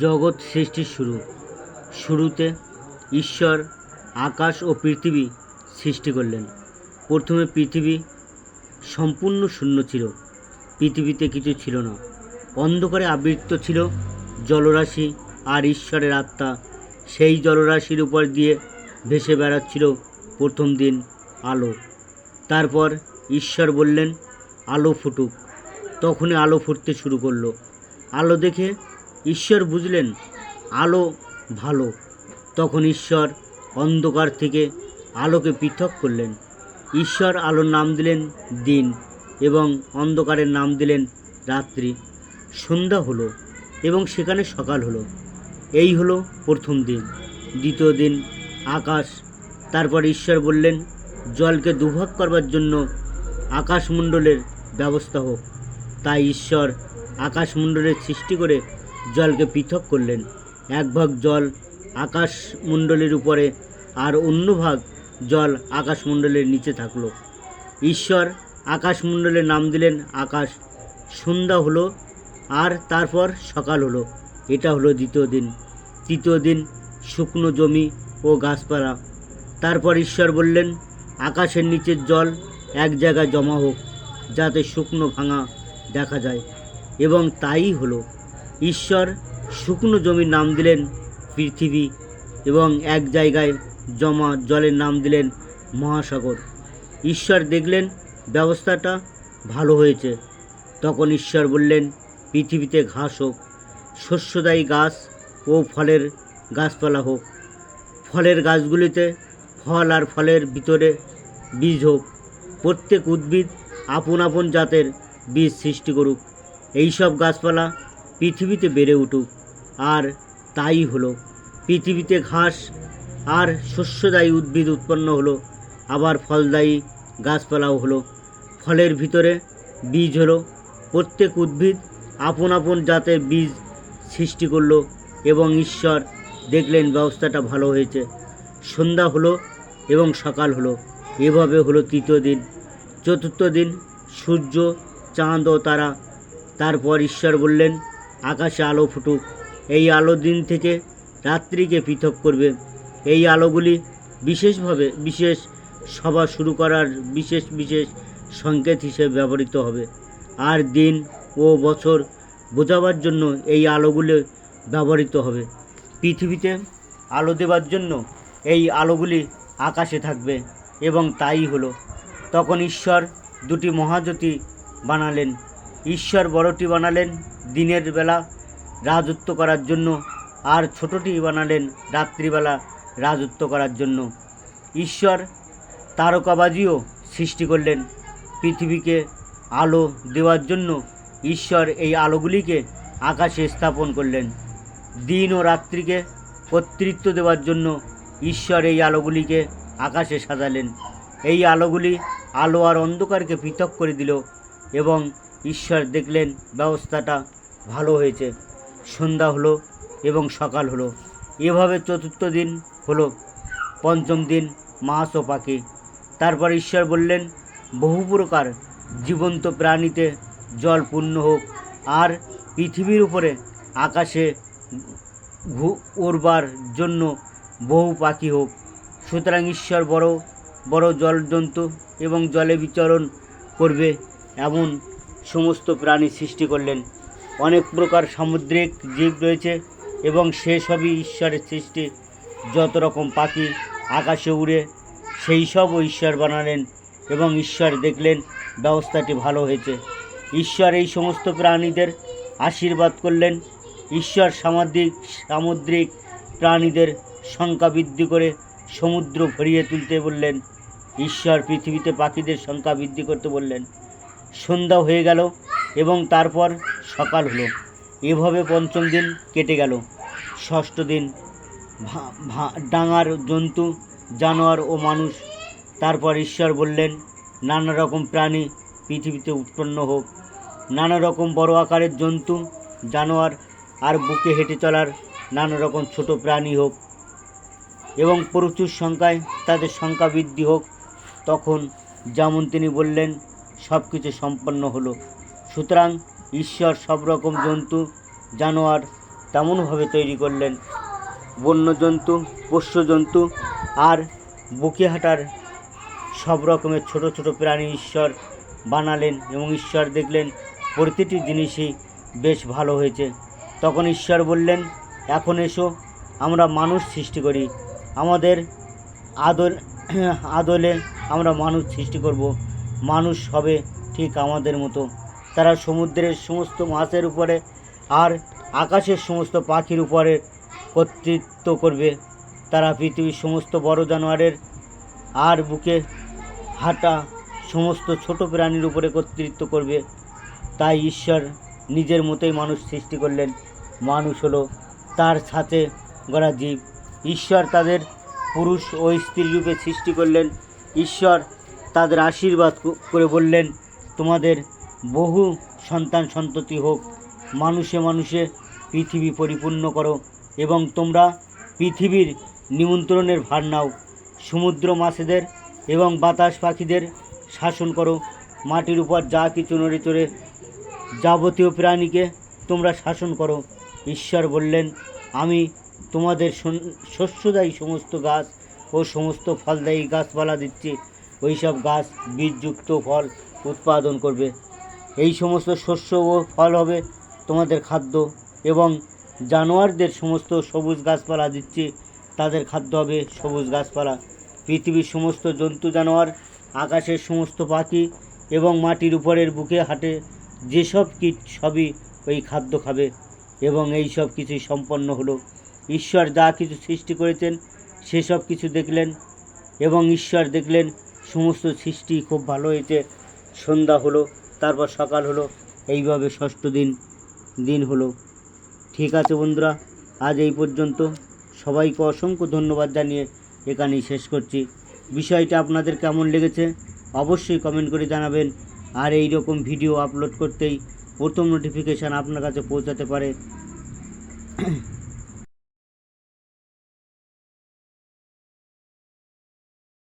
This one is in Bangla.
জগৎ সৃষ্টির শুরু। শুরুতে ঈশ্বর, আকাশ ও পৃথিবী সৃষ্টি করলেন। প্রথমে পৃথিবী সম্পূর্ণ শূন্য ছিল। পৃথিবীতে কিছু ছিল না। অন্ধকারে আবৃত ছিল জলরাশি আর ঈশ্বরের আত্মা। সেই জলরাশির উপর দিয়ে ভেসে বেড়াচ্ছিল প্রথম দিন আলো। তারপর ঈশ্বর বললেন, আলো ফুটুক। তখনই আলো ফুটতে শুরু করল। আলো দেখে ঈশ্বর বুঝলেন আলো ভালো। তখন ঈশ্বর অন্ধকার থেকে আলোকে পৃথক করলেন। ঈশ্বর আলোর নাম দিলেন দিন এবং অন্ধকারের নাম দিলেন রাত্রি। সন্ধ্যা হলো এবং সেখানে সকাল হলো। এই হলো প্রথম দিন। দ্বিতীয় দিন আকাশ। তারপর ঈশ্বর বললেন, জলকে দুভাগ করবার জন্য আকাশমণ্ডলের ব্যবস্থা হোক। তাই ঈশ্বর আকাশমণ্ডলের সৃষ্টি করে জলকে পৃথক করলেন। এক ভাগ জল আকাশমণ্ডলের উপরে আর অন্য ভাগ জল আকাশমণ্ডলের নিচে থাকল। ঈশ্বর আকাশমণ্ডলের নাম দিলেন আকাশ। সন্ধ্যা হলো আর তারপর সকাল হলো। এটা হলো দ্বিতীয় দিন। তৃতীয় দিন শুকনো জমি ও গাছপালা। তারপর ঈশ্বর বললেন, আকাশের নিচের জল এক জায়গায় জমা হোক, যাতে শুকনো ভাঙা দেখা যায়। এবং তাই হলো। ঈশ্বর শুকনো জমির নাম দিলেন পৃথিবী এবং এক জায়গায় জমা জলের নাম দিলেন মহাসাগর। ঈশ্বর দেখলেন ব্যবস্থাটা ভালো হয়েছে। তখন ঈশ্বর বললেন, পৃথিবীতে ঘাস হোক, শস্যদায়ী গাছ ও ফলের গাছপালা হোক। ফলের গাছগুলিতে ফল আর ফলের ভিতরে বীজ হোক। প্রত্যেক উদ্ভিদ আপন আপন জাতের বীজ সৃষ্টি করুক। এইসব গাছপালা পৃথিবীতে বেড়ে উঠুক। আর তাই হলো। পৃথিবীতে ঘাস আর শস্যদায়ী উদ্ভিদ উৎপন্ন হলো। আবার ফলদায়ী গাছপালাও হলো। ফলের ভিতরে বীজ হলো। প্রত্যেক উদ্ভিদ আপন আপন জাতের বীজ সৃষ্টি করল এবং ঈশ্বর দেখলেন ব্যবস্থাটা ভালো হয়েছে। সন্ধ্যা হলো এবং সকাল হলো। এভাবে হলো তৃতীয় দিন। চতুর্থ দিন সূর্য, চাঁদ ও তারা। তারপর ঈশ্বর বললেন আকাশে আলো ফুটুক। এই আলো দিন থেকে রাত্রিকে পৃথক করবে। এই আলোগুলি বিশেষভাবে বিশেষ সভা শুরু করার বিশেষ বিশেষ সংকেত হিসেবে ব্যবহৃত হবে। আর দিন ও বছর বোঝাবার জন্য এই আলোগুলি ব্যবহৃত হবে। পৃথিবীতে আলো দেওয়ার জন্য এই আলোগুলি আকাশে থাকবে এবং তাই হলো। তখন ঈশ্বর দুটি মহাজ্যোতি বানালেন। ঈশ্বর বড়টি বানালেন দিনের বেলা, রাজত্ব করার জন্য, আর ছোটটি বানালেন রাত্রিবেলা, রাজত্ব করার জন্য। ঈশ্বর তারকাবাজিও সৃষ্টি করলেন পৃথিবীকে আলো দেওয়ার জন্য। ঈশ্বর এই আলোগুলিকে আকাশে স্থাপন করলেন। দিন ও রাত্রিকে কর্তৃত্ব দেওয়ার জন্য ঈশ্বর এই আলোগুলিকে আকাশে সাজালেন। এই আলোগুলি আলো আর অন্ধকারকে পৃথক করে দিল এবং ঈশ্বর দেখলেন ব্যবস্থাটা ভালো হয়েছে। সন্ধ্যা হলো এবং সকাল হলো। এভাবে চতুর্থ দিন হলো, পঞ্চম দিন মাছ ও পাখি। তারপর ঈশ্বর বললেন, বহু প্রকার জীবন্ত প্রাণীতে জল পূর্ণ হোক, আর পৃথিবীর উপরে আকাশে উড়বার জন্য বহু পাখি হোক। সুতরাং ঈশ্বর বড় বড় জলজন্তু এবং জলে বিচরণ করবে এমন সমস্ত প্রাণী সৃষ্টি করলেন। অনেক প্রকার সামুদ্রিক জীব রয়েছে এবং সে সবই ঈশ্বরের সৃষ্টি। যত রকম পাখি আকাশে উড়ে, সেই সবও ঈশ্বর বানালেন এবং ঈশ্বর দেখলেন ব্যবস্থাটি ভালো হয়েছে। ঈশ্বর এই সমস্ত প্রাণীদের আশীর্বাদ করলেন। ঈশ্বর সামাজিক সামুদ্রিক প্রাণীদের সংখ্যা বৃদ্ধি করে সমুদ্র ভরিয়ে তুলতে বললেন। ঈশ্বর পৃথিবীতে পাখিদের সংখ্যা বৃদ্ধি করতে বললেন। সন্ধ্যা হয়ে গেল এবং তারপর সকাল হলো। এভাবে পঞ্চম দিন কেটে গেল। ষষ্ঠ দিন ডাঙার জন্তু, জানোয়ার ও মানুষ। তারপর ঈশ্বর বললেন, নানা রকম প্রাণী পৃথিবীতে উৎপন্ন হোক। নানা রকম বড় আকারের জন্তু, জানোয়ার আর বুকে হেঁটে চলার নানা রকম ছোট প্রাণী হোক এবং প্রচুর সংখ্যায় তাদের সংখ্যা বৃদ্ধি হোক। তখন যেমন তিনি বললেন সব কিছু সম্পন্ন হলো। সুতরাং ঈশ্বর সব রকম জন্তু, জানোয়ার তেমনভাবে তৈরি করলেন। বন্যজন্তু পোষ্য জন্তু আর বুকে হাঁটার সব রকমের ছোট ছোট প্রাণী ঈশ্বর বানালেন এবং ঈশ্বর দেখলেন প্রতিটি জিনিসই বেশ ভালো হয়েছে। তখন ঈশ্বর বললেন, এখন এসো, আমরা মানুষ সৃষ্টি করি। আমাদের আদল, আদলে আমরা মানুষ সৃষ্টি করব। মানুষ হবে ঠিক আমাদের মতো। তারা সমুদ্রের সমস্ত মাছের উপরে আর আকাশের সমস্ত পাখির উপরে কর্তৃত্ব করবে। তারা পৃথিবীর সমস্ত বড় জানোয়ারের আর বুকে হাঁটা সমস্ত ছোট প্রাণীর উপরে কর্তৃত্ব করবে। তাই ঈশ্বর নিজের মতোই মানুষ সৃষ্টি করলেন। মানুষ হলো তার সাথে গড়া জীব। ঈশ্বর তাদের পুরুষ ও স্ত্রী রূপে সৃষ্টি করলেন। ঈশ্বর তাদের আশীর্বাদ করে বললেন, তোমাদের বহু সন্তান সন্ততি হোক, মানুষে মানুষে পৃথিবী পরিপূর্ণ করো এবং তোমরা পৃথিবীর নিমন্ত্রণের ভার নাও। সমুদ্র মাছেদের এবং বাতাস পাখিদের শাসন করো। মাটির উপর যা কিছু নড়ে চড়ে যাবতীয় প্রাণীকে তোমরা শাসন করো। ঈশ্বর বললেন, আমি তোমাদের শস্যদায়ী সমস্ত গাছ ও সমস্ত ফলদায়ী গাছপালা দিচ্ছি। ওই সব গাছ বীজযুক্ত ফল উৎপাদন করবে। এই সমস্ত শস্য ও ফল হবে তোমাদের খাদ্য এবং জানোয়ারদের সমস্ত সবুজ গাছপালা দিচ্ছি তাদের খাদ্য হবে সবুজ গাছপালা। পৃথিবীর সমস্ত জন্তু, জানোয়ার, আকাশের সমস্ত পাখি এবং মাটির উপরের বুকে হাঁটে যেসব কীট সবই ওই খাদ্য খাবে এবং এই সব কিছুই সম্পন্ন হলো। ঈশ্বর যা কিছু সৃষ্টি করেছেন, সেসব কিছু দেখলেন এবং ঈশ্বর দেখলেন সমস্ত সৃষ্টি খুব ভালো হয়েছে সন্ধ্যা হলো, তারপর সকাল হলো, এইভাবে ষষ্ঠ দিন দিন হলো। ঠিক আছে বন্ধুরা, আজ এই পর্যন্ত। সবাইকে অসংখ্য ধন্যবাদ জানিয়ে এখানেই শেষ করছি। বিষয়টা আপনাদের কেমন লেগেছে অবশ্যই কমেন্ট করে জানাবেন। আর এই রকম ভিডিও আপলোড করতেই প্রথম নোটিফিকেশান আপনার কাছে পৌঁছাতে পারে।